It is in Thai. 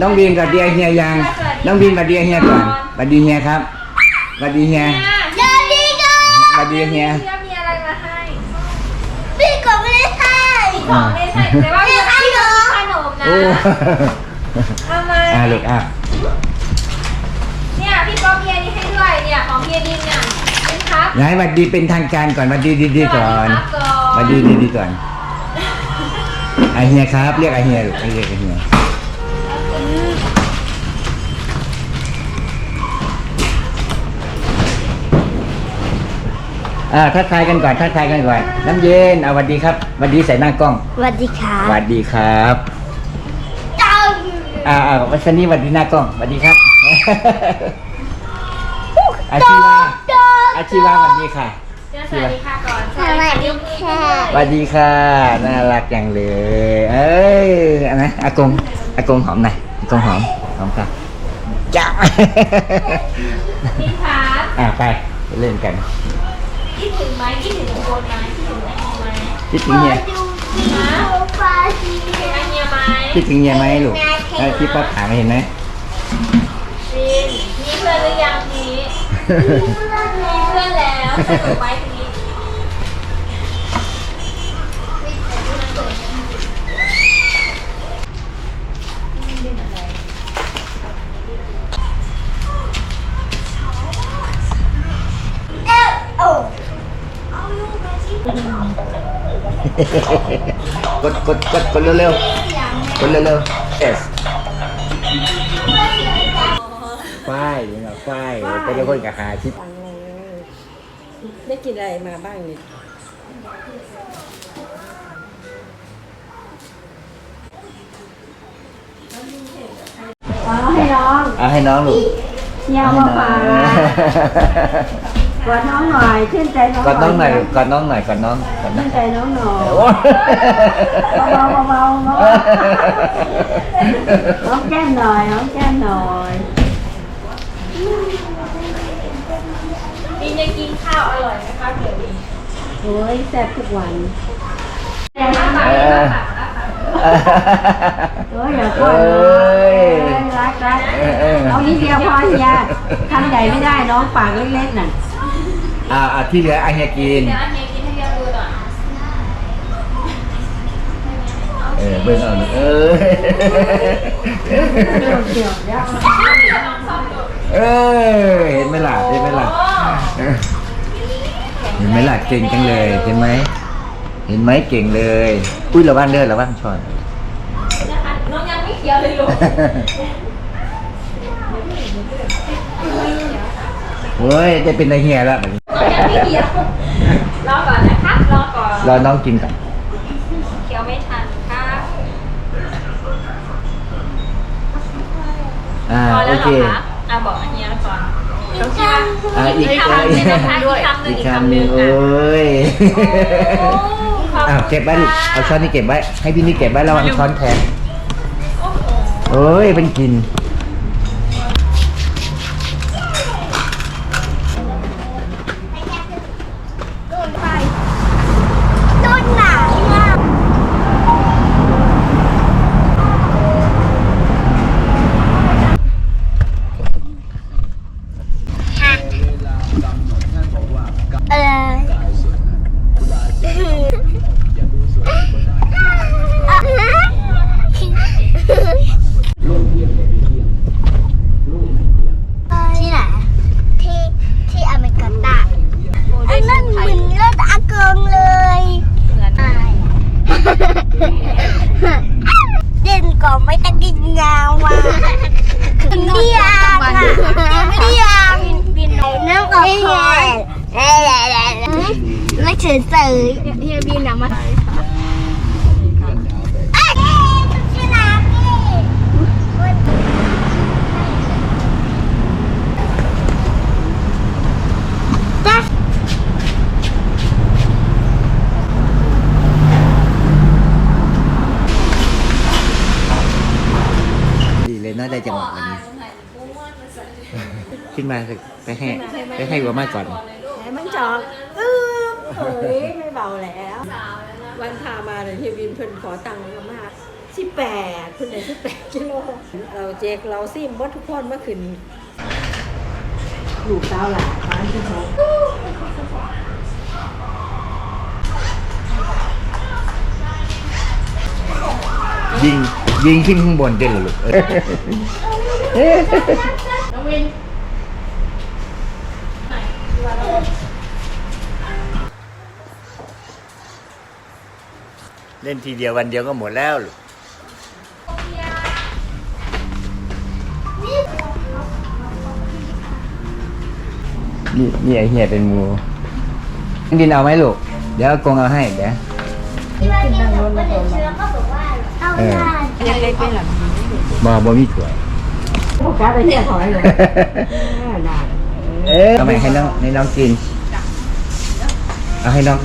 น้องบีนกับเดียเฮียยัง น้องบีนมาเดียเฮียก่อนมาดีเฮียครับมาดีเฮียเจอดีก็มาดีเฮียเชื่อมีอะไรมาให้พี่ก็ไม่ได้ให้ของไม่ใช่แต่ว่ามีขนมขนมนะโอ้เอามาอ่าลูกอะเนี่ยพี่ป๊อปเมียนี่ให้ด้วยเนี่ยของเฮียดินเนี่ยเป็นครับไหนมาดีเป็นทางการก่อนมาดีดีๆก่อนสวัสดีครับก่อนมาดีดีดีๆก่อน ไอเฮียครับ เรียกไอเฮียลูกเรียกไอเฮียอ่าทักทายกันก่อนทักทายกันก่อนน้ำเย็นเอาสวัสดีครับสวัสดีใส่หน้ากล้องสวัสดีค่ะสวัสดีครับเจ้าอ่าอ่าวันนี้สวัสดีหน้ากล้องสวัสดีครับอาชีวาอาชีวาสวัสดีค่ะเดี๋ยว สวัสดีค่ะก่อนสวัสดีค่ะสวัสดีค่ะ น่ารักจังเลย เอ้ยอันนะอากงอากงหอมหน่อยอากงหอมหอมค่ะจ้าพี่ครับอ่าไปไปเล่นกันคิดถึงไหมคิดถึงโคนไหมคิดถึงไอเฮียไหมคิดถึงเฮียดูดีโอปาชีคิดถึงไอเฮียไหมคิดถึงเฮียไหมลูกเอ้ยพี่ป๊อปถามมาเห็นไหมดินมีเพื่อนหรือยังทีมีเพื่อน แล้วสนุกไหมทีนี้กดกดกดกดเร็วๆกดเร็วๆ yes ป้ายนี่นะป้ายเป็นคนกับหาชิป ได้กินอะไรมาบ้างนี่ให้น้องเอาให้น้องลูกเยี่ยมมาฝากกอดน้องหน่อยชื่นใจน้องกอดน้องหน่อยกอดน้องหน่อยกอดน้องกอดน้อชื่งนใจน้องหน่อยโอ้เบาๆเบาๆเบาๆน้องแก้มหน่อยน้องแก้มหน่อย ดินจะกินข้าวอร่อยไหมคะเดี๋ยวดินโอ้ยแซ่บทุกวันยังไม่ปากเอเลยอค่ะโอ้ยอย่าก้อนเลเอ้ยยรักรักเออเออเอานิดเดียวพอเฮียทำใหญ่ไม่ได้น้องปากเล็กๆน่ะอ่าอ่าที่เหลืออาเฮียกิน เดี๋ยวอันนี้กินให้เรียบดูหน่อยเออเบิ่งเอาเออเดี๋ยวเดี๋ยวเดี๋ยว เออเห็นไหมล่ะเห็นไหมล่ะ เออเห็นไหมล่ะเก่งจังเลย เห็นไหม เห็นไหมเก่งเลย อุ้ยระวังเด้อระวังช้อนนะคะน้องยังไม่เคี้ยวเลยลูกโอ้ยจะเป็นไอเฮียแล้วแบบนี้น้องยังไม่เคี้ยวรอก่อนนะคะรอก่อน รอน้องกินก่อนเคี้ยวไม่ทันครับอ่าพอโอแล้วเหรเคอคะอะบอกอันนี้ก่อน ต้องคิดว่า อ่าอีกอีกคำหนึ่งนะคะอีกคำหนึ่งอีกอีกคำคำหหนึ่นึ่งงโอ้ยอะอ้าวเก็บไว้ลูกเอาช้อนนี่เก็บไว้ให้พี่นี่เก็บไว้ระวังช้อนแทนโอ้โหโอ้ยเป็นกิน ต้นหนาวมาก ที่ไหน ที่ที่อเมริกาใต้ไอ้นั่นเหมือนรถอากงเลย เหมือน เด่นก็ไม่ต้องกินยาวอะเดียงอะเดียงบินน้ำกับพรไม่ เฉยเฉยเฮียบินนะมาเอ้ยชื่อน้ำนี่จ้ะดีเลยน่าได้จังหวะวันนี้ ขึ้นมาสิไปให้ไปให้วัวมาก่อนไหนมันจอกอึ๊บ เฮ้ยไม่เบาแล้ววันพามาเลยเฮียวินเพิ่นขอตังค์มามาสิบแปดเพิ่นได้สิบแปดกิโลเราเจกเราซิมว่าทุกคนเมื่อคืนลูกสาวหลานร้านที่เขายิงยิงขึ้นข้างบนได้เลยลูกเออน้องวิน เล่นทีเดียววันเดียวก็หมดแล้วลูกนี่นี่ไอเฮียเป็นงูดินเอาไหมลูก เดี๋ยวอากงเอาให้เดี๋ยวที่ว่าที่เราไม่ได้เชื้อก็บอกว่าเอาเออได้เล็กๆไปหลังนี้บอบอมีถ้วยพวกการไปเที่ยวถอยเลยได้เอ๊ะเอาไหมให้น้องให้น้องกิน เอาให้น้อง